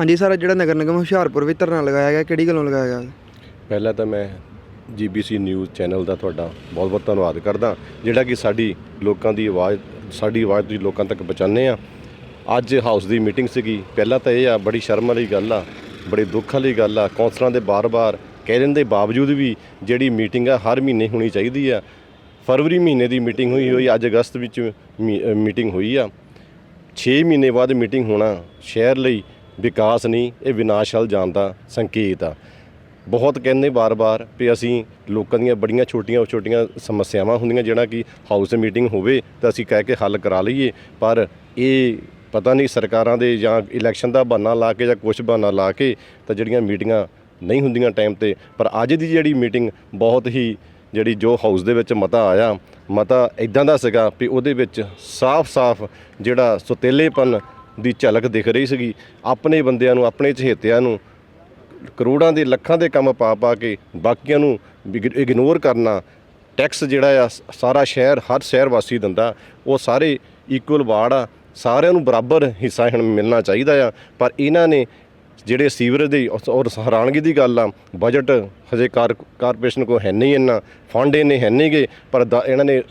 ਹਾਂਜੀ ਸਰ, ਜਿਹੜਾ ਨਗਰ ਨਿਗਮ ਹੁਸ਼ਿਆਰਪੁਰ ਵਿੱਚ ਧਰਨਾ ਲਗਾਇਆ ਗਿਆ, ਕਿਹੜੀ ਗੱਲੋਂ ਲਗਾਇਆ ਗਿਆ? ਪਹਿਲਾਂ ਤਾਂ ਮੈਂ ਜੀਬੀਸੀ ਨਿਊਜ਼ ਚੈਨਲ ਦਾ ਤੁਹਾਡਾ ਬਹੁਤ-ਬਹੁਤ ਧੰਨਵਾਦ ਕਰਦਾ, ਜਿਹੜਾ ਕਿ ਸਾਡੀ ਲੋਕਾਂ ਦੀ ਆਵਾਜ਼, ਸਾਡੀ ਆਵਾਜ਼ ਤੁਸੀਂ ਲੋਕਾਂ ਤੱਕ ਪਹੁੰਚਾਉਂਦੇ ਆ। ਅੱਜ ਹਾਊਸ ਦੀ ਮੀਟਿੰਗ ਸੀਗੀ, ਪਹਿਲਾਂ ਤਾਂ ਇਹ ਆ, ਬੜੀ ਸ਼ਰਮ ਵਾਲੀ ਗੱਲ ਆ, ਬੜੀ ਦੁੱਖ ਵਾਲੀ ਗੱਲ ਆ ਕੌਂਸਲਰਾਂ ਦੇ ਬਾਰ-ਬਾਰ ਕਹਿ ਦੇਣ ਦੇ ਬਾਵਜੂਦ ਵੀ ਜਿਹੜੀ ਮੀਟਿੰਗ ਆ, ਹਰ ਮਹੀਨੇ ਹੋਣੀ ਚਾਹੀਦੀ ਆ। ਫਰਵਰੀ ਮਹੀਨੇ ਦੀ ਮੀਟਿੰਗ ਹੋਈ ਹੋਈ, ਅੱਜ ਅਗਸਤ ਵਿੱਚ ਮੀ- ਮੀਟਿੰਗ ਹੋਈ ਆ। 6 ਮਹੀਨੇ ਬਾਅਦ ਮੀਟਿੰਗ ਹੋਣਾ ਸ਼ਹਿਰ ਲਈ ਵਿਕਾਸ ਨਹੀਂ, ਇਹ ਵਿਨਾਸ਼ ਵੱਲ ਜਾਣ ਦਾ ਸੰਕੇਤ ਆ। ਬਹੁਤ ਕਹਿੰਦੇ ਬਾਰ-ਬਾਰ ਵੀ ਅਸੀਂ ਲੋਕਾਂ ਦੀਆਂ ਬੜੀਆਂ ਛੋਟੀਆਂ-ਛੋਟੀਆਂ ਸਮੱਸਿਆਵਾਂ ਹੁੰਦੀਆਂ, ਜਿਹੜਾ ਕਿ ਹਾਊਸ ਮੀਟਿੰਗ ਹੋਵੇ ਤਾਂ ਅਸੀਂ ਕਹਿ ਕੇ ਹੱਲ ਕਰਾ ਲਈਏ। ਪਰ ਇਹ ਪਤਾ ਨਹੀਂ ਸਰਕਾਰਾਂ ਦੇ ਜਾਂ ਇਲੈਕਸ਼ਨ ਦਾ ਬਹਾਨਾ ਲਾ ਕੇ ਜਾਂ ਕੁਝ ਬਹਾਨਾ ਲਾ ਕੇ ਤਾਂ ਜਿਹੜੀਆਂ ਮੀਟਿੰਗਾਂ ਨਹੀਂ ਹੁੰਦੀਆਂ ਟਾਈਮ ਤੇ, ਪਰ ਅੱਜ ਦੀ ਜਿਹੜੀ ਮੀਟਿੰਗ ਬਹੁਤ ਹੀ ਜਿਹੜੀ ਜੋ ਹਾਊਸ ਦੇ ਵਿੱਚ ਮਤਾ ਆਇਆ, ਮਤਾ ਇਦਾਂ ਦਾ ਸੀਗਾ ਵੀ ਉਹਦੇ ਵਿੱਚ ਸਾਫ਼-ਸਾਫ਼ ਜਿਹੜਾ ਸੁਤੇਲੇਪਨ ਦੀ ਝਲਕ ਦਿਖ ਰਹੀ ਸੀਗੀ। ਆਪਣੇ ਬੰਦਿਆਂ ਨੂੰ, ਆਪਣੇ ਚਹੇਤਿਆਂ ਨੂੰ, ਕਰੋੜਾਂ ਦੇ, ਲੱਖਾਂ ਦੇ ਕੰਮ ਪਾ ਪਾ ਕੇ ਬਾਕੀਆਂ ਨੂੰ ਇਗਨੋਰ ਕਰਨਾ ਟੈਕਸ ਜਿਹੜਾ ਆ ਸਾਰਾ ਸ਼ਹਿਰ, ਹਰ ਸ਼ਹਿਰ ਵਾਸੀ ਦਿੰਦਾ, ਉਹ ਸਾਰੇ ਇਕੁਅਲ ਵਾਰਡ ਆ। ਸਾਰਿਆਂ ਨੂੰ ਬਰਾਬਰ ਹਿੱਸਾ ਹੁਣ ਮਿਲਣਾ ਚਾਹੀਦਾ ਆ। ਪਰ ਇਹਨਾਂ ਨੇ ਜਿਹੜੇ ਸੀਵਰੇਜ ਦੀ ਔਰ- ਹੈਰਾਨਗੀ ਦੀ ਗੱਲ ਆ ਬਜਟ ਹਜੇ ਕਾਰ, ਕਾਰਪੋਰੇਸ਼ਨ ਕੋ ਹੈ ਨਹੀਂ ਇੰਨਾ ਫੰਡ ਇਹਨੇ ਹੈ ਨਹੀਂਗੇ, ਪਰ ਦ- ਇਹਨਾਂ ਨੇ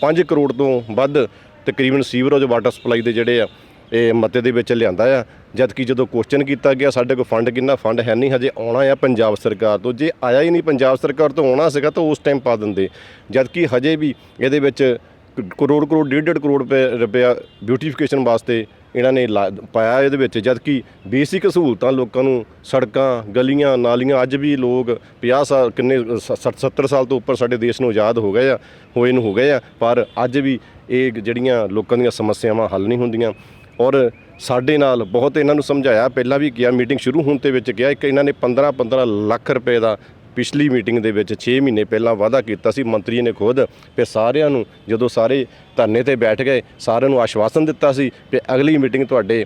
5 ਕਰੋੜ ਤੋਂ ਵੱਧ ਤਕਰੀਬਨ ਸੀਵਰੇਜ ਵਾਟਰ ਸਪਲਾਈ ਦੇ ਜਿਹੜੇ ਆ ਇਹ ਮਤੇ ਦੇ ਵਿੱਚ ਲਿਆਂਦਾ ਆ। ਜਦ ਕਿ ਜਦੋਂ ਕੁਐਸਚਨ ਕੀਤਾ ਗਿਆ, ਸਾਡੇ ਕੋਲ ਫੰਡ ਕਿੰਨਾ ਫੰਡ ਹੈ ਨਹੀਂ, ਹਜੇ ਆਉਣਾ ਆ ਪੰਜਾਬ ਸਰਕਾਰ ਤੋਂ। ਜੇ ਆਇਆ ਹੀ ਨਹੀਂ ਪੰਜਾਬ ਸਰਕਾਰ ਤੋਂ, ਆਉਣਾ ਸੀਗਾ ਤਾਂ ਉਸ ਟਾਈਮ ਪਾ ਦਿੰਦੇ। ਜਦ ਕਿ ਹਜੇ ਵੀ ਇਹਦੇ ਵਿੱਚ ਕ- ਕਰੋੜ ਕਰੋੜ ਡੇਢ ਡੇਢ ਕਰੋੜ ਰੁਪਏ, ਰੁਪਇਆ ਬਿਊਟੀਫਿਕੇਸ਼ਨ ਵਾਸਤੇ ਇਹਨਾਂ ਨੇ ਲਾ- ਪਾਇਆ ਇਹਦੇ ਵਿੱਚ। ਜਦ ਕਿ ਬੇਸਿਕ ਸਹੂਲਤਾਂ ਲੋਕਾਂ ਨੂੰ, ਸੜਕਾਂ, ਗਲੀਆਂ, ਨਾਲੀਆਂ, ਅੱਜ ਵੀ ਲੋਕ 50 ਸਾਲ, ਕਿੰਨੇ 60 70 ਸਾਲ ਤੋਂ ਉੱਪਰ ਸਾਡੇ ਦੇਸ਼ ਨੂੰ ਆਜ਼ਾਦ ਹੋ ਗਏ ਆ, ਹੋਏ ਨੂੰ ਹੋ ਗਏ ਆ। ਪਰ ਅੱਜ ਵੀ ਇਹ ਜਿਹੜੀਆਂ ਲੋਕਾਂ ਦੀਆਂ ਸਮੱਸਿਆਵਾਂ ਹੱਲ ਨਹੀਂ ਹੁੰਦੀਆਂ। ਔਰ ਸਾਡੇ ਨਾਲ ਬਹੁਤ ਇਹਨਾਂ ਨੂੰ ਸਮਝਾਇਆ। ਪਹਿਲਾਂ ਵੀ ਕਿਹਾ ਮੀਟਿੰਗ ਸ਼ੁਰੂ ਹੋਣ ਤੇ ਵਿੱਚ ਕਿਹਾ ਇੱਕ ਇਹਨਾਂ ਨੇ 15 15 ਲੱਖ ਰੁਪਏ ਦਾ ਪਿਛਲੀ ਮੀਟਿੰਗ ਦੇ ਵਿੱਚ 6 ਮਹੀਨੇ ਪਹਿਲਾਂ ਵਾਅਦਾ ਕੀਤਾ ਸੀ। ਮੰਤਰੀ ਨੇ ਖੁਦ ਕਿ ਸਾਰਿਆਂ ਨੂੰ ਜਦੋਂ ਸਾਰੇ ਧਰਨੇ ਤੇ ਬੈਠ ਗਏ, ਸਾਰਿਆਂ ਨੂੰ ਆਸ਼ਵਾਸਨ ਦਿੱਤਾ ਸੀ ਕਿ ਅਗਲੀ ਮੀਟਿੰਗ ਤੁਹਾਡੇ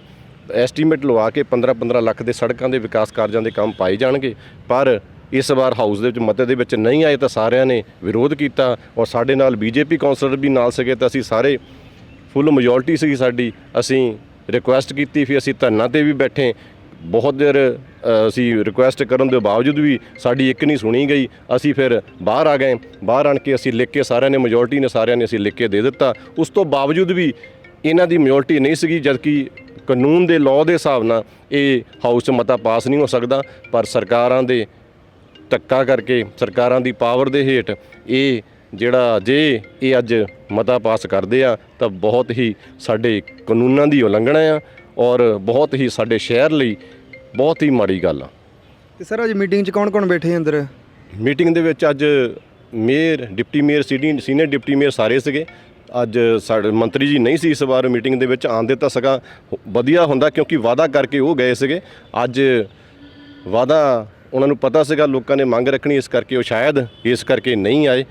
ਐਸਟੀਮੇਟ ਲਵਾ ਕੇ 15 15 ਲੱਖ ਦੇ ਸੜਕਾਂ ਦੇ ਵਿਕਾਸ ਕਾਰਜਾਂ ਦੇ ਕੰਮ ਪਾਏ ਜਾਣਗੇ। ਪਰ ਇਸ ਵਾਰ ਹਾਊਸ ਦੇ ਵਿੱਚ ਮਤੇ ਦੇ ਵਿੱਚ ਨਹੀਂ ਆਏ ਤਾਂ ਸਾਰਿਆਂ ਨੇ ਵਿਰੋਧ ਕੀਤਾ ਔਰ ਸਾਡੇ ਨਾਲ ਬੀਜੇਪੀ ਕਾਉਂਸਲਰ ਵੀ ਨਾਲ ਸੀਗੇ ਤਾਂ ਅਸੀਂ ਸਾਰੇ ਫੁੱਲ ਮੈਜੋਰਟੀ ਸੀ ਸਾਡੀ। ਅਸੀਂ ਰਿਕੁਐਸਟ ਕੀਤੀ, ਫਿਰ ਅਸੀਂ ਧਰਨਾ ਤੇ ਵੀ ਬੈਠੇ। ਬਹੁਤ ਦੇਰ ਅਸੀਂ ਰਿਕੁਐਸਟ ਕਰਨ ਦੇ ਬਾਵਜੂਦ ਵੀ ਸਾਡੀ ਇੱਕ ਨਹੀਂ ਸੁਣੀ ਗਈ। ਅਸੀਂ ਫਿਰ ਬਾਹਰ ਆ ਗਏ। ਬਾਹਰ ਆਣ ਕੇ ਅਸੀਂ ਲਿਖ ਕੇ ਸਾਰਿਆਂ ਨੇ ਮੈਜੋਰਟੀ ਨੇ ਸਾਰਿਆਂ ਨੇ ਅਸੀਂ ਲਿਖ ਕੇ ਦੇ ਦਿੱਤਾ। ਉਸ ਤੋਂ ਬਾਵਜੂਦ ਵੀ ਇਹਨਾਂ ਦੀ ਮੈਜੋਰਟੀ ਨਹੀਂ ਸੀਗੀ, ਜਦਕਿ ਕਾਨੂੰਨ ਦੇ ਲਾਅ ਦੇ ਹਿਸਾਬ ਨਾਲ ਇਹ ਹਾਊਸ 'ਚ ਮਤਾ ਪਾਸ ਨਹੀਂ ਹੋ ਸਕਦਾ। ਪਰ ਸਰਕਾਰਾਂ ਦੇ ਧੱਕਾ ਕਰਕੇ, ਸਰਕਾਰਾਂ ਦੀ ਪਾਵਰ ਦੇ ਹੇਠ ਇਹ ਜਿਹੜਾ ਜੇ ਇਹ ਅੱਜ ਮਤਾ ਪਾਸ ਕਰਦੇ ਆ ਤਾਂ ਬਹੁਤ ਹੀ ਸਾਡੇ ਕਾਨੂੰਨਾਂ ਦੀ ਉਲੰਘਣਾ ਆ ਔਰ ਬਹੁਤ ਹੀ ਸਾਡੇ ਸ਼ਹਿਰ ਲਈ ਬਹੁਤ ਹੀ ਮਾੜੀ ਗੱਲ ਆ। ਤੇ ਸਰ ਅੱਜ ਮੀਟਿੰਗ 'ਚ ਕੌਣ-ਕੌਣ ਬੈਠੇ ਅੰਦਰ? ਮੀਟਿੰਗ ਦੇ ਵਿੱਚ ਅੱਜ mayor deputy mayor senior deputy mayor ਸਾਰੇ ਸੀਗੇ। ਅੱਜ ਸਾਡੇ ਮੰਤਰੀ ਜੀ ਨਹੀਂ ਸੀ ਇਸ ਵਾਰ ਮੀਟਿੰਗ ਦੇ ਵਿੱਚ ਆਂਦੇ ਤਾਂ ਸਗਾ। ਵਧੀਆ ਹੁੰਦਾ ਕਿਉਂਕਿ ਵਾਅਦਾ ਕਰਕੇ ਉਹ ਗਏ ਸੀਗੇ। ਅੱਜ ਵਾਅਦਾ ਉਹਨਾਂ ਨੂੰ ਪਤਾ ਸੀਗਾ ਲੋਕਾਂ ਨੇ ਮੰਗ ਰੱਖਣੀ ਇਸ ਕਰਕੇ ਉਹ ਸ਼ਾਇਦ ਇਸ ਕਰਕੇ ਨਹੀਂ ਆਏ।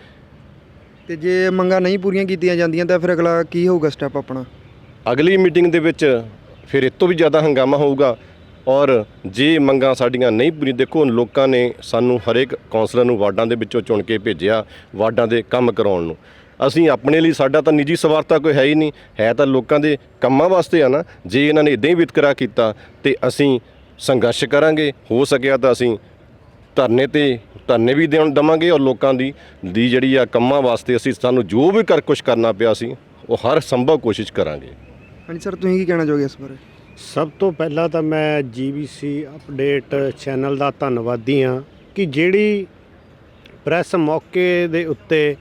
ਤੇ ਜੇ ਮੰਗਾਂ ਨਹੀਂ ਪੂਰੀਆਂ ਕੀਤੀਆਂ ਜਾਂਦੀਆਂ ਤਾਂ ਫਿਰ ਅਗਲਾ ਕੀ ਹੋਊਗਾ ਸਟੈਪ ਆਪਣਾ? ਅਗਲੀ ਮੀਟਿੰਗ ਦੇ ਵਿੱਚ ਫਿਰ ਇਹ ਤੋਂ ਵੀ ਜ਼ਿਆਦਾ ਹੰਗਾਮਾ ਹੋਊਗਾ ਔਰ ਜੇ ਮੰਗਾਂ ਸਾਡੀਆਂ ਨਹੀਂ ਪੂਰੀ ਦੇਖੋ ਲੋਕਾਂ ਨੇ ਸਾਨੂੰ ਹਰੇਕ ਕੌਂਸਲਰ ਨੂੰ ਵਾਰਡਾਂ ਦੇ ਵਿੱਚੋਂ ਚੁਣ ਕੇ ਭੇਜਿਆ ਵਾਰਡਾਂ ਦੇ ਕੰਮ ਕਰਾਉਣ ਨੂੰ। ਅਸੀਂ ਆਪਣੇ ਲਈ ਸਾਡਾ ਤਾਂ ਨਿੱਜੀ ਸਵਾਰਥਾ ਕੋਈ ਹੈ ਹੀ ਨਹੀਂ, ਹੈ ਤਾਂ ਲੋਕਾਂ ਦੇ ਕੰਮਾਂ ਵਾਸਤੇ ਆ ਨਾ, ਜੇ ਇਹਨਾਂ ਨੇ ਇਦਾਂ ਹੀ ਵਿਤਕਰਾ ਕੀਤਾ ਤੇ ਅਸੀਂ ਸੰਘਰਸ਼ ਕਰਾਂਗੇ, ਹੋ ਸਕਿਆ ਤਾਂ ਅਸੀਂ ਧਰਨੇ ਤੇ ਧਰਨੇ ਵੀ ਦੇਣ ਦਵਾਂਗੇ ਔਰ ਲੋਕਾਂ ਦੀ ਦੀ ਜਿਹੜੀ ਆ ਕੰਮਾਂ ਵਾਸਤੇ ਅਸੀਂ ਸਾਨੂੰ ਜੋ ਵੀ ਕਰ ਕੁਝ ਕਰਨਾ ਪਿਆ ਸੀ ਉਹ ਹਰ ਸੰਭਵ ਕੋਸ਼ਿਸ਼ ਕਰਾਂਗੇ। ਹਾਂਜੀ ਸਰ ਤੁਸੀਂ ਕੀ ਕਹਿਣਾ ਚਾਹੋਗੇ ਇਸ ਬਾਰੇ? ਸਭ ਤੋਂ ਪਹਿਲਾਂ ਤਾਂ ਮੈਂ ਜੀਬੀਸੀ ਅਪਡੇਟ ਚੈਨਲ ਦਾ ਧੰਨਵਾਦੀ ਹਾਂ ਕਿ ਜਿਹੜੀ ਪ੍ਰੈਸ ਮੌਕੇ ਦੇ ਉੱਤੇ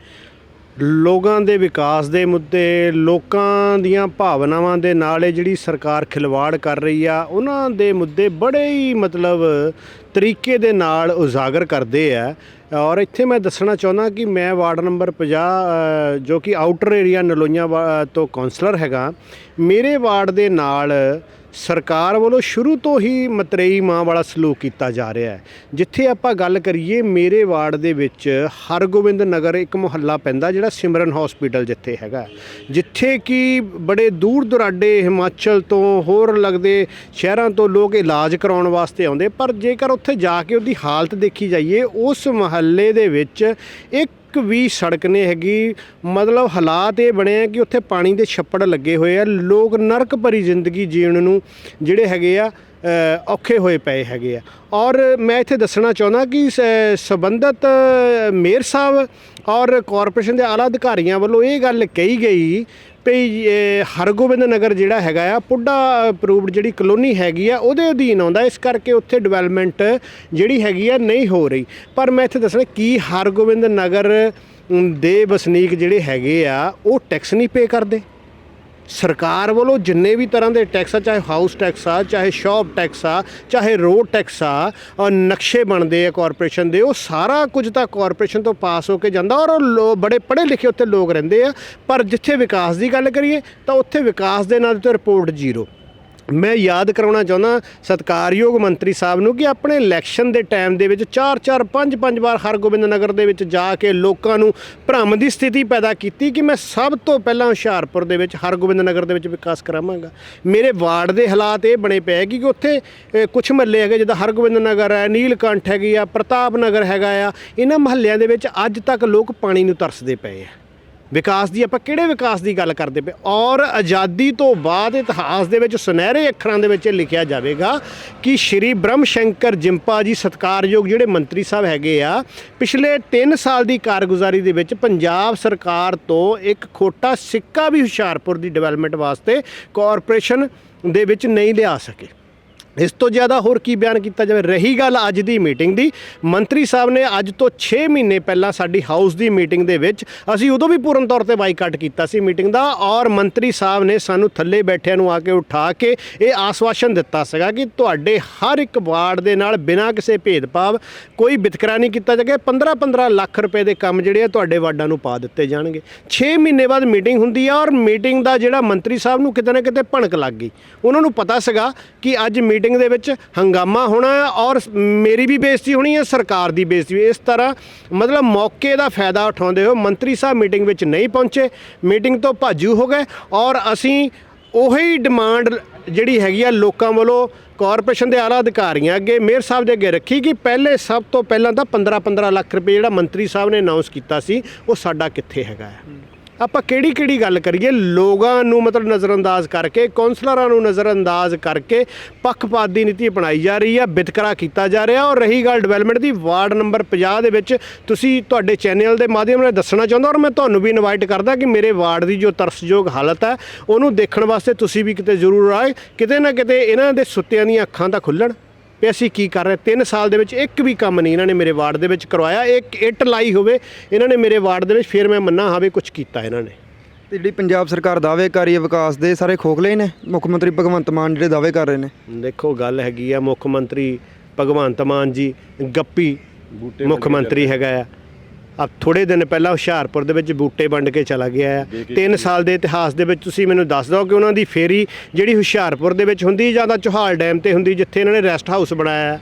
ਲੋਕਾਂ ਦੇ ਵਿਕਾਸ ਦੇ ਮੁੱਦੇ, ਲੋਕਾਂ ਦੀਆਂ ਭਾਵਨਾਵਾਂ ਦੇ ਨਾਲ ਇਹ ਜਿਹੜੀ ਸਰਕਾਰ ਖਿਲਵਾੜ ਕਰ ਰਹੀ ਆ, ਉਹਨਾਂ ਦੇ ਮੁੱਦੇ ਬੜੇ ਹੀ ਮਤਲਬ ਤਰੀਕੇ ਦੇ ਨਾਲ ਉਜਾਗਰ ਕਰਦੇ ਆ। ਔਰ ਇੱਥੇ ਮੈਂ ਦੱਸਣਾ ਚਾਹੁੰਦਾ ਕਿ ਮੈਂ ਵਾਰਡ ਨੰਬਰ 50 ਜੋ ਕਿ ਆਊਟਰ ਏਰੀਆ ਨਲੋਈਆਂ ਵਾ- ਤੋਂ ਕਾਉਂਸਲਰ ਹੈਗਾ। ਮੇਰੇ ਵਾਰਡ ਦੇ ਨਾਲ ਸਰਕਾਰ ਵੱਲੋਂ ਸ਼ੁਰੂ ਤੋਂ ਹੀ ਮਤਰੇਈ ਮਾਂ ਵਾਲਾ ਸਲੂਕ ਕੀਤਾ ਜਾ ਰਿਹਾ ਹੈ। ਜਿੱਥੇ ਆਪਾਂ ਗੱਲ ਕਰੀਏ, ਮੇਰੇ ਵਾਰਡ ਦੇ ਵਿੱਚ ਹਰਗੋਬਿੰਦ ਨਗਰ ਇੱਕ ਮੁਹੱਲਾ ਪੈਂਦਾ ਜਿਹੜਾ ਸਿਮਰਨ ਹਸਪੀਟਲ ਜਿੱਥੇ ਹੈਗਾ ਜਿੱਥੇ ਕਿ ਬੜੇ ਦੂਰ ਦੁਰਾਡੇ ਹਿਮਾਚਲ ਤੋਂ ਹੋਰ ਲੱਗਦੇ ਸ਼ਹਿਰਾਂ ਤੋਂ ਲੋਕ ਇਲਾਜ ਕਰਾਉਣ ਵਾਸਤੇ ਆਉਂਦੇ, ਪਰ ਜੇਕਰ ਉੱਥੇ ਜਾ ਕੇ ਉਹਦੀ ਹਾਲਤ ਦੇਖੀ ਜਾਈਏ, ਉਸ ਮੁਹੱਲੇ ਦੇ ਵਿੱਚ ਇੱਕ ਵੀ ਸੜਕ ਨਹੀਂ ਹੈਗੀ। ਮਤਲਬ ਹਾਲਾਤ ਇਹ ਬਣੇ ਆ ਕਿ ਉੱਥੇ ਪਾਣੀ ਦੇ ਛੱਪੜ ਲੱਗੇ ਹੋਏ ਆ। ਲੋਕ ਨਰਕ ਭਰੀ ਜ਼ਿੰਦਗੀ ਜੀਣ ਨੂੰ ਜਿਹੜੇ ਹੈਗੇ ਆ ਔਖੇ ਹੋਏ ਪਏ ਹੈਗੇ ਆ। ਔਰ ਮੈਂ ਇੱਥੇ ਦੱਸਣਾ ਚਾਹੁੰਦਾ ਕਿ ਸ- ਸੰਬੰਧਤ ਮੇਅਰ ਸਾਹਿਬ ਔਰ ਕਾਰਪੋਰੇਸ਼ਨ ਦੇ ਆਲਾ ਅਧਿਕਾਰੀਆਂ ਵੱਲੋਂ ਇਹ ਗੱਲ ਕਹੀ ਗਈ ਵੀ ਹਰਗੋਬਿੰਦ ਨਗਰ ਜਿਹੜਾ ਹੈਗਾ ਆ, ਪੁੱਡਾ ਅਪਰੂਵਡ ਜਿਹੜੀ ਕਲੋਨੀ ਹੈਗੀ ਆ, ਉਹਦੇ ਅਧੀਨ ਆਉਂਦਾ। ਇਸ ਕਰਕੇ ਉੱਥੇ ਡਿਵੈਲਪਮੈਂਟ ਜਿਹੜੀ ਹੈਗੀ ਆ, ਨਹੀਂ ਹੋ ਰਹੀ। ਪਰ ਮੈਂ ਇੱਥੇ ਦੱਸਣਾ, ਕੀ ਹਰਗੋਬਿੰਦ ਨਗਰ ਦੇ ਵਸਨੀਕ ਜਿਹੜੇ ਹੈਗੇ ਆ, ਉਹ ਟੈਕਸ ਨਹੀਂ ਪੇ ਕਰਦੇ? ਸਰਕਾਰ ਵੱਲੋਂ ਜਿੰਨੇ ਵੀ ਤਰ੍ਹਾਂ ਦੇ ਟੈਕਸ ਆ, ਚਾਹੇ ਹਾਊਸ ਟੈਕਸ ਆ, ਚਾਹੇ ਸ਼ਾਪ ਟੈਕਸ ਆ, ਚਾਹੇ ਰੋਡ ਟੈਕਸ ਆ ਔਰ ਨਕਸ਼ੇ ਬਣਦੇ ਆ ਕਾਰਪੋਰੇਸ਼ਨ ਦੇ, ਉਹ ਸਾਰਾ ਕੁਝ ਤਾਂ ਕਾਰਪੋਰੇਸ਼ਨ ਤੋਂ ਪਾਸ ਹੋ ਕੇ ਜਾਂਦਾ ਔਰ ਉਹ ਲੋ- ਬੜੇ ਪੜ੍ਹੇ ਲਿਖੇ ਉੱਥੇ ਲੋਕ ਰਹਿੰਦੇ ਆ। ਪਰ ਜਿੱਥੇ ਵਿਕਾਸ ਦੀ ਗੱਲ ਕਰੀਏ, ਤਾਂ ਉੱਥੇ ਵਿਕਾਸ ਦੇ ਨਾਲ ਤੇ ਰਿਪੋਰਟ ਜ਼ੀਰੋ। ਮੈਂ ਯਾਦ ਕਰਾਉਣਾ ਚਾਹੁੰਦਾ ਸਤਕਾਰਯੋਗ ਮੰਤਰੀ ਸਾਹਿਬ ਨੂੰ ਕਿ ਆਪਣੇ ਇਲੈਕਸ਼ਨ ਦੇ ਟਾਈਮ ਦੇ ਵਿੱਚ 4-4 5-5 ਵਾਰ ਹਰਗੋਬਿੰਦ ਨਗਰ ਦੇ ਵਿੱਚ ਜਾ ਕੇ ਲੋਕਾਂ ਨੂੰ ਭ੍ਰਮ ਦੀ ਸਥਿਤੀ ਪੈਦਾ ਕੀਤੀ ਕਿ ਮੈਂ ਸਭ ਤੋਂ ਪਹਿਲਾਂ ਹੁਸ਼ਿਆਰਪੁਰ ਦੇ ਵਿੱਚ ਹਰਗੋਬਿੰਦ ਨਗਰ ਦੇ ਵਿੱਚ ਵਿਕਾਸ ਕਰਾਵਾਂਗਾ। ਮੇਰੇ ਵਾਰਡ ਦੇ ਹਾਲਾਤ ਇਹ ਬਣੇ ਪਏ ਕਿ ਉੱਥੇ ਕੁਝ ਮਹੱਲੇ ਹੈਗੇ ਜਿੱਦਾਂ ਹਰਗੋਬਿੰਦ ਨਗਰ ਹੈ, ਨੀਲਕੰਠ ਹੈਗੀ ਆ, ਪ੍ਰਤਾਪ ਨਗਰ ਹੈਗਾ ਆ, ਇਹਨਾਂ ਮਹੱਲਿਆਂ ਦੇ ਵਿੱਚ ਅੱਜ ਤੱਕ ਲੋਕ ਪਾਣੀ ਨੂੰ ਤਰਸਦੇ ਪਏ ਆ। ਵਿਕਾਸ ਦੀ, ਆਪਾਂ ਕਿਹੜੇ ਵਿਕਾਸ ਦੀ ਗੱਲ ਕਰਦੇ ਪਏ? ਔਰ ਆਜ਼ਾਦੀ ਤੋਂ ਬਾਅਦ ਇਤਿਹਾਸ ਦੇ ਵਿੱਚ ਸੁਨਹਿਰੇ ਅੱਖਰਾਂ ਦੇ ਵਿੱਚ ਇਹ ਲਿਖਿਆ ਜਾਵੇਗਾ ਕਿ ਸ਼੍ਰੀ ਬ੍ਰਹਮ ਸ਼ੰਕਰ ਜਿੰਪਾ ਜੀ ਸਤਕਾਰਯੋਗ ਜਿਹੜੇ ਮੰਤਰੀ ਸਾਹਿਬ ਹੈਗੇ ਆ, ਪਿਛਲੇ 3 ਸਾਲ ਦੀ ਕਾਰਗੁਜ਼ਾਰੀ ਦੇ ਵਿੱਚ ਪੰਜਾਬ ਸਰਕਾਰ ਤੋਂ ਇੱਕ ਖੋਟਾ ਸਿੱਕਾ ਵੀ ਹੁਸ਼ਿਆਰਪੁਰ ਦੀ ਡਿਵੈਲਪਮੈਂਟ ਵਾਸਤੇ ਕਾਰਪੋਰੇਸ਼ਨ ਦੇ ਵਿੱਚ ਨਹੀਂ ਲਿਆ ਸਕੇ। ਇਸ ਤੋਂ ਜ਼ਿਆਦਾ ਹੋਰ ਕੀ ਬਿਆਨ ਕੀਤਾ ਜਾਵੇ? ਰਹੀ ਗੱਲ ਅੱਜ ਦੀ ਮੀਟਿੰਗ ਦੀ। ਮੰਤਰੀ ਸਾਹਿਬ ਨੇ ਅੱਜ ਤੋਂ 6 ਮਹੀਨੇ ਪਹਿਲਾਂ ਸਾਡੀ ਹਾਊਸ ਦੀ ਮੀਟਿੰਗ ਦੇ ਵਿੱਚ ਅਸੀਂ ਉਦੋਂ ਵੀ ਪੂਰਨ ਤੌਰ ਤੇ ਬਾਈਕਾਟ ਕੀਤਾ ਸੀ ਮੀਟਿੰਗ ਦਾ ਔਰ ਮੰਤਰੀ ਸਾਹਿਬ ਨੇ ਸਾਨੂੰ ਥੱਲੇ ਬੈਠਿਆਂ ਨੂੰ ਆ ਕੇ ਉਠਾ ਕੇ ਇਹ ਆਸਵਾਸ਼ਨ ਦਿੱਤਾ ਸੀਗਾ ਕਿ ਤੁਹਾਡੇ ਹਰ ਇੱਕ ਵਾਰਡ ਦੇ ਨਾਲ ਬਿਨਾਂ ਕਿਸੇ ਭੇਦਭਾਵ ਕੋਈ ਵਿਤਕਰਾ ਨਹੀਂ ਕੀਤਾ ਜਾਏਗਾ। 15-15 ਲੱਖ ਰੁਪਏ ਦੇ ਕੰਮ ਜਿਹੜੇ ਆ ਤੁਹਾਡੇ ਵਾਰਡਾਂ ਨੂੰ ਪਾ ਦਿੱਤੇ ਜਾਣਗੇ। 6 ਮਹੀਨੇ ਬਾਅਦ ਮੀਟਿੰਗ ਹੁੰਦੀ ਆ ਔਰ ਮੀਟਿੰਗ ਦਾ ਜਿਹੜਾ ਮੰਤਰੀ ਸਾਹਿਬ ਨੂੰ ਕਿਤੇ ਨਾ ਕਿਤੇ ਭਣਕ ਲੱਗ ਗਈ। ਉਹਨਾਂ ਨੂੰ ਪਤਾ ਸੀਗਾ ਕਿ ਅੱਜ ਮੀਟਿੰਗ ਮੀਟਿੰਗ ਦੇ ਵਿੱਚ ਹੰਗਾਮਾ ਹੋਣਾ ਹੈ ਔਰ ਮੇਰੀ ਵੀ ਬੇਇੱਜ਼ਤੀ ਹੋਣੀ ਹੈ ਸਰਕਾਰ ਦੀ ਬੇਇੱਜ਼ਤੀ ਵੀ ਇਸ ਤਰ੍ਹਾਂ ਮਤਲਬ ਮੌਕੇ ਦਾ ਫਾਇਦਾ ਉਠਾਉਂਦੇ ਹੋ ਮੰਤਰੀ ਸਾਹਿਬ ਮੀਟਿੰਗ ਵਿੱਚ ਨਹੀਂ ਪਹੁੰਚੇ। ਮੀਟਿੰਗ ਤੋਂ ਭਾਜੂ ਹੋ ਗਏ ਔਰ ਅਸੀਂ ਉਹੀ ਡਿਮਾਂਡ ਜਿਹੜੀ ਹੈਗੀ ਆ ਲੋਕਾਂ ਵੱਲੋਂ ਕਾਰਪੋਰੇਸ਼ਨ ਦੇ ਆਲਾ ਅਧਿਕਾਰੀਆਂ ਅੱਗੇ, ਮੇਅਰ ਸਾਹਿਬ ਦੇ ਅੱਗੇ ਰੱਖੀ ਕਿ ਪਹਿਲੇ ਸਭ ਤੋਂ ਪਹਿਲਾਂ ਤਾਂ 15-15 ਲੱਖ ਰੁਪਏ ਜਿਹੜਾ ਮੰਤਰੀ ਸਾਹਿਬ ਨੇ ਅਨਾਉਂਸ ਕੀਤਾ ਸੀ, ਉਹ ਸਾਡਾ ਕਿੱਥੇ ਹੈਗਾ ਹੈ ਆਪਾਂ ਕਿਹੜੀ ਕਿਹੜੀ ਗੱਲ ਕਰੀਏ? ਲੋਕਾਂ ਨੂੰ ਮਤਲਬ ਨਜ਼ਰਅੰਦਾਜ਼ ਕਰਕੇ, ਕੌਂਸਲਰਾਂ ਨੂੰ ਨਜ਼ਰਅੰਦਾਜ਼ ਕਰਕੇ ਪੱਖਪਾਤ ਦੀ ਨੀਤੀ ਅਪਣਾਈ ਜਾ ਰਹੀ ਹੈ ਵਿਤਕਰਾ ਕੀਤਾ ਜਾ ਰਿਹਾ ਔਰ ਰਹੀ ਗੱਲ ਡਿਵੈਲਪਮੈਂਟ ਦੀ, ਵਾਰਡ ਨੰਬਰ 50 ਦੇ ਵਿੱਚ ਤੁਸੀਂ ਤੁਹਾਡੇ ਚੈਨਲ ਦੇ ਮਾਧਿਅਮ ਨਾਲ ਦੱਸਣਾ ਚਾਹੁੰਦਾ ਔਰ ਮੈਂ ਤੁਹਾਨੂੰ ਵੀ ਇਨਵਾਈਟ ਕਰਦਾ ਕਿ ਮੇਰੇ ਵਾਰਡ ਦੀ ਜੋ ਤਰਸਯੋਗ ਹਾਲਤ ਹੈ ਉਹਨੂੰ ਦੇਖਣ ਵਾਸਤੇ ਤੁਸੀਂ ਵੀ ਕਿਤੇ ਜ਼ਰੂਰ ਆਏ, ਕਿਤੇ ਨਾ ਕਿਤੇ ਇਹਨਾਂ ਦੇ ਸੁੱਤਿਆਂ ਦੀਆਂ ਅੱਖਾਂ ਤਾਂ ਖੁੱਲਣ। ਵੀ ਅਸੀਂ ਕੀ ਕਰ ਰਹੇ? ਤਿੰਨ ਸਾਲ ਦੇ ਵਿੱਚ ਇੱਕ ਵੀ ਕੰਮ ਨਹੀਂ ਇਹਨਾਂ ਨੇ ਮੇਰੇ ਵਾਰਡ ਦੇ ਵਿੱਚ ਕਰਵਾਇਆ। ਇੱਕ ਇੱਟ ਲਾਈ ਹੋਵੇ ਇਹਨਾਂ ਨੇ ਮੇਰੇ ਵਾਰਡ ਦੇ ਵਿੱਚ ਫਿਰ ਮੈਂ ਮੰਨਾ ਹਾਂ ਵੀ ਕੁਝ ਕੀਤਾ ਇਹਨਾਂ ਨੇ। ਤੇ ਜਿਹੜੀ ਪੰਜਾਬ ਸਰਕਾਰ ਦਾਅਵੇ ਕਰ ਰਹੀ ਹੈ ਵਿਕਾਸ ਦੇ ਸਾਰੇ ਖੋਖਲੇ ਹੀ ਨੇ? ਮੁੱਖ ਮੰਤਰੀ ਭਗਵੰਤ ਮਾਨ ਜਿਹੜੇ ਦਾਅਵੇ ਕਰ ਰਹੇ ਨੇ। ਦੇਖੋ ਗੱਲ ਹੈਗੀ ਆ ਮੁੱਖ ਮੰਤਰੀ ਭਗਵੰਤ ਮਾਨ ਜੀ ਗੱਪੀ ਮੁੱਖ ਮੰਤਰੀ ਹੈਗਾ ਆ। ਆ ਥੋੜੇ ਦਿਨ ਪਹਿਲਾਂ ਹੁਸ਼ਿਆਰਪੁਰ ਦੇ ਵਿੱਚ ਬੂਟੇ ਵੰਡ ਕੇ ਚਲਾ ਗਿਆ ਆ 3 ਸਾਲ ਦੇ ਇਤਿਹਾਸ ਦੇ ਵਿੱਚ ਤੁਸੀਂ ਮੈਨੂੰ ਦੱਸ ਦਿਓ ਕਿ ਉਹਨਾਂ ਦੀ ਫੇਰੀ ਜਿਹੜੀ ਹੁਸ਼ਿਆਰਪੁਰ ਦੇ ਵਿੱਚ ਹੁੰਦੀ ਜਾਂ ਤਾਂ ਚੋਹਾਲ ਡੈਮ ਤੇ ਹੁੰਦੀ ਜਿੱਥੇ ਇਹਨਾਂ ਨੇ ਰੈਸਟ ਹਾਊਸ ਬਣਾਇਆ ਹੈ।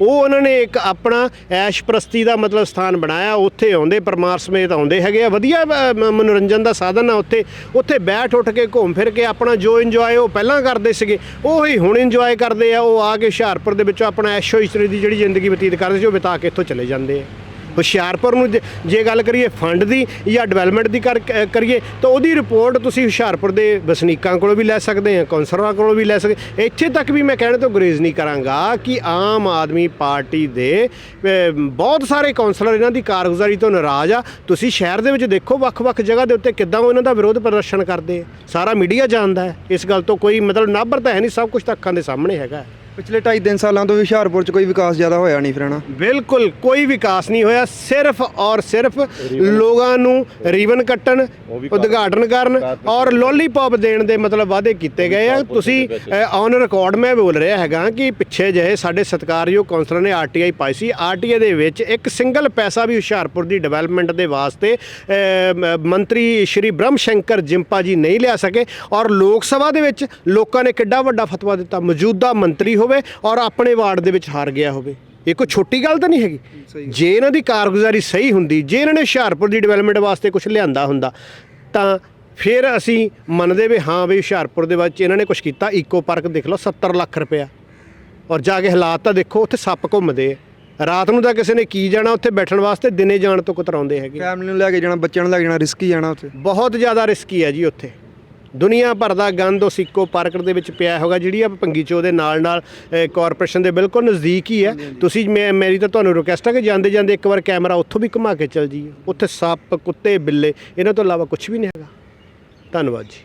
ਉਹ ਉਹਨਾਂ ਨੇ ਇੱਕ ਆਪਣਾ ਐਸ਼ ਪ੍ਰਸਤੀ ਦਾ ਮਤਲਬ ਸਥਾਨ ਬਣਾਇਆ ਉੱਥੇ ਆਉਂਦੇ ਪਰਮਾਰ ਸਮੇਤ ਆਉਂਦੇ ਹੈਗੇ ਆ। ਵਧੀਆ ਮਨੋਰੰਜਨ ਦਾ ਸਾਧਨ ਆ ਉੱਥੇ। ਉੱਥੇ ਬੈਠ ਉੱਠ ਕੇ ਘੁੰਮ ਫਿਰ ਕੇ ਆਪਣਾ ਜੋ ਇੰਜੋਏ ਉਹ ਪਹਿਲਾਂ ਕਰਦੇ ਸੀਗੇ ਉਹ ਹੀ ਹੁਣ ਇੰਜੋਏ ਕਰਦੇ ਆ ਉਹ ਆ ਕੇ ਹੁਸ਼ਿਆਰਪੁਰ ਦੇ ਵਿੱਚੋਂ ਆਪਣਾ ਐਸ਼ੋ ਇਸ਼ਤਰੀ ਦੀ ਜਿਹੜੀ ਜ਼ਿੰਦਗੀ ਬਤੀਤ ਕਰਦੇ ਸੀ ਉਹ ਬਿਤਾ ਕੇ ਇੱਥੋਂ ਚਲੇ ਜਾਂਦੇ ਆ। ਹੁਸ਼ਿਆਰਪੁਰ ਨੂੰ ਜੇ- ਜੇ ਗੱਲ ਕਰੀਏ ਫੰਡ ਦੀ ਜਾਂ ਡਿਵੈਲਪਮੈਂਟ ਦੀ ਕਰ- ਕ- ਕਰੀਏ ਤਾਂ ਉਹਦੀ ਰਿਪੋਰਟ ਤੁਸੀਂ ਹੁਸ਼ਿਆਰਪੁਰ ਦੇ ਵਸਨੀਕਾਂ ਕੋਲੋਂ ਵੀ ਲੈ ਸਕਦੇ ਆ ਕੌਂਸਲਰਾਂ ਕੋਲੋਂ ਵੀ ਲੈ ਸਕਦੇ ਇੱਥੇ ਤੱਕ ਵੀ ਮੈਂ ਕਹਿਣ ਤੋਂ ਗੁਰੇਜ਼ ਨਹੀਂ ਕਰਾਂਗਾ ਕਿ ਆਮ ਆਦਮੀ ਪਾਰਟੀ ਦੇ ਅ, ਬਹੁਤ ਸਾਰੇ ਕੌਂਸਲਰ ਇਹਨਾਂ ਦੀ ਕਾਰਗੁਜ਼ਾਰੀ ਤੋਂ ਨਾਰਾਜ਼ ਆ। ਤੁਸੀਂ ਸ਼ਹਿਰ ਦੇ ਵਿੱਚ ਦੇਖੋ ਵੱਖ-ਵੱਖ ਜਗ੍ਹਾ ਦੇ ਉੱਤੇ ਕਿੱਦਾਂ ਉਹ ਇਹਨਾਂ ਦਾ ਵਿਰੋਧ ਪ੍ਰਦਰਸ਼ਨ ਕਰਦੇ ਆ। ਸਾਰਾ ਮੀਡੀਆ ਜਾਣਦਾ ਹੈ। ਇਸ ਗੱਲ ਤੋਂ ਕੋਈ ਮਤਲਬ ਨਾਭਰ ਤਾਂ ਹੈ ਨਹੀਂ ਸਭ ਕੁਝ ਤਾਂ ਅੱਖਾਂ ਦੇ ਸਾਹਮਣੇ ਹੈਗਾ ਪਿਛਲੇ 2.5 3 ਸਾਲਾਂ ਤੋਂ ਵੀ ਹੁਸ਼ਿਆਰਪੁਰ 'ਚ ਕੋਈ ਵਿਕਾਸ ਜ਼ਿਆਦਾ ਹੋਇਆ ਨਹੀਂ ਫਿਰ ਹਨਾ ਬਿਲਕੁਲ ਕੋਈ ਵਿਕਾਸ ਨਹੀਂ ਹੋਇਆ ਸਿਰਫ ਔਰ ਸਿਰਫ ਲੋਕਾਂ ਨੂੰ ਰੀਬਨ ਕੱਟਣ ਉਦਘਾਟਨ ਕਰਨ ਔਰ ਲੋਲੀਪੌਪ ਦੇਣ ਦੇ ਮਤਲਬ ਵਾਅਦੇ ਕੀਤੇ ਗਏ ਆ। ਤੁਸੀਂ ਔਨ ਰਿਕਾਰਡ ਮੈਂ ਬੋਲ ਰਿਹਾ ਹੈਗਾ ਕਿ ਪਿੱਛੇ ਜਿਹੇ ਸਾਡੇ ਸਤਿਕਾਰਯੋਗ ਕੌਂਸਲਰ ਨੇ ਆਰਟੀਆਈ ਪਾਈ ਸੀ। ਆਰਟੀਆਈ ਦੇ ਵਿੱਚ ਇੱਕ ਸਿੰਗਲ ਪੈਸਾ ਵੀ ਹੁਸ਼ਿਆਰਪੁਰ ਦੀ ਡਿਵੈਲਪਮੈਂਟ ਦੇ ਵਾਸਤੇ ਮੰਤਰੀ ਸ਼੍ਰੀ ਬ੍ਰਹਮ ਸ਼ੰਕਰ ਜਿੰਪਾ ਜੀ ਨਹੀਂ ਲਿਆ ਸਕੇ। ਔਰ ਲੋਕ ਸਭਾ ਦੇ ਵਿੱਚ ਲੋਕਾਂ ਨੇ ਕਿੱਡਾ ਵੱਡਾ ਫਤਵਾ ਦਿੱਤਾ। ਮੌਜੂਦਾ ਮੰਤਰੀ ਹੋਵੇ ਔਰ ਆਪਣੇ ਵਾਰਡ ਦੇ ਵਿੱਚ ਹਾਰ ਗਿਆ ਹੋਵੇ। ਇਹ ਕੋਈ ਛੋਟੀ ਗੱਲ ਤਾਂ ਨਹੀਂ ਹੈਗੀ। ਜੇ ਇਹਨਾਂ ਦੀ ਕਾਰਗੁਜ਼ਾਰੀ ਸਹੀ ਹੁੰਦੀ ਜੇ ਇਹਨਾਂ ਨੇ ਹੁਸ਼ਿਆਰਪੁਰ ਦੀ ਡਿਵੈਲਪਮੈਂਟ ਵਾਸਤੇ ਕੁਝ ਲਿਆਂਦਾ ਹੁੰਦਾ ਤਾਂ ਫਿਰ ਅਸੀਂ ਮੰਨਦੇ ਵੀ ਹਾਂ ਵੀ ਹੁਸ਼ਿਆਰਪੁਰ ਦੇ ਵਿੱਚ ਇਹਨਾਂ ਨੇ ਕੁਝ ਕੀਤਾ। ਈਕੋ ਪਾਰਕ ਦੇਖ ਲਓ 70 ਲੱਖ ਰੁਪਇਆ। ਔਰ ਜਾ ਕੇ ਹਾਲਾਤ ਤਾਂ ਦੇਖੋ ਉੱਥੇ ਸੱਪ ਘੁੰਮਦੇ ਆ। ਰਾਤ ਨੂੰ ਤਾਂ ਕਿਸੇ ਨੇ ਕੀ ਜਾਣਾ ਉੱਥੇ ਬੈਠਣ ਵਾਸਤੇ ਦਿਨੇ ਜਾਣ ਤੋਂ ਕਤਰਾਉਂਦੇ ਹੈਗੇ। ਫੈਮਿਲੀ ਨੂੰ ਲੈ ਕੇ ਜਾਣਾ ਬੱਚਿਆਂ ਨੂੰ ਲੈ ਕੇ ਜਾਣਾ ਰਿਸਕੀ ਜਾਣਾ ਉੱਥੇ? ਬਹੁਤ ਜ਼ਿਆਦਾ ਰਿਸਕੀ ਹੈ ਜੀ ਉੱਥੇ। ਦੁਨੀਆ ਭਰ ਦਾ ਗੰਦ ਉਸ ਇੱਕੋ ਪਾਰਕ ਦੇ ਵਿੱਚ ਪਿਆ ਹੋਗਾ ਜਿਹੜੀ ਆ ਭੰਗੀ ਚੋ ਦੇ ਨਾਲ ਨਾਲ ਕਾਰਪੋਰੇਸ਼ਨ ਦੇ ਬਿਲਕੁਲ ਨਜ਼ਦੀਕ ਹੀ ਹੈ। ਤੁਸੀਂ ਮੈਂ ਮੇਰੀ ਤਾਂ ਤੁਹਾਨੂੰ ਰਿਕੁਐਸਟ ਹੈ ਕਿ ਜਾਂਦੇ ਜਾਂਦੇ ਇੱਕ ਵਾਰ ਕੈਮਰਾ ਉੱਥੋਂ ਵੀ ਘੁਮਾ ਕੇ ਚੱਲ ਜਾਈਏ। ਉੱਥੇ ਸੱਪ ਕੁੱਤੇ ਬਿੱਲੇ ਇਹਨਾਂ ਤੋਂ ਇਲਾਵਾ ਕੁਝ ਵੀ ਨਹੀਂ ਹੈਗਾ। ਧੰਨਵਾਦ ਜੀ।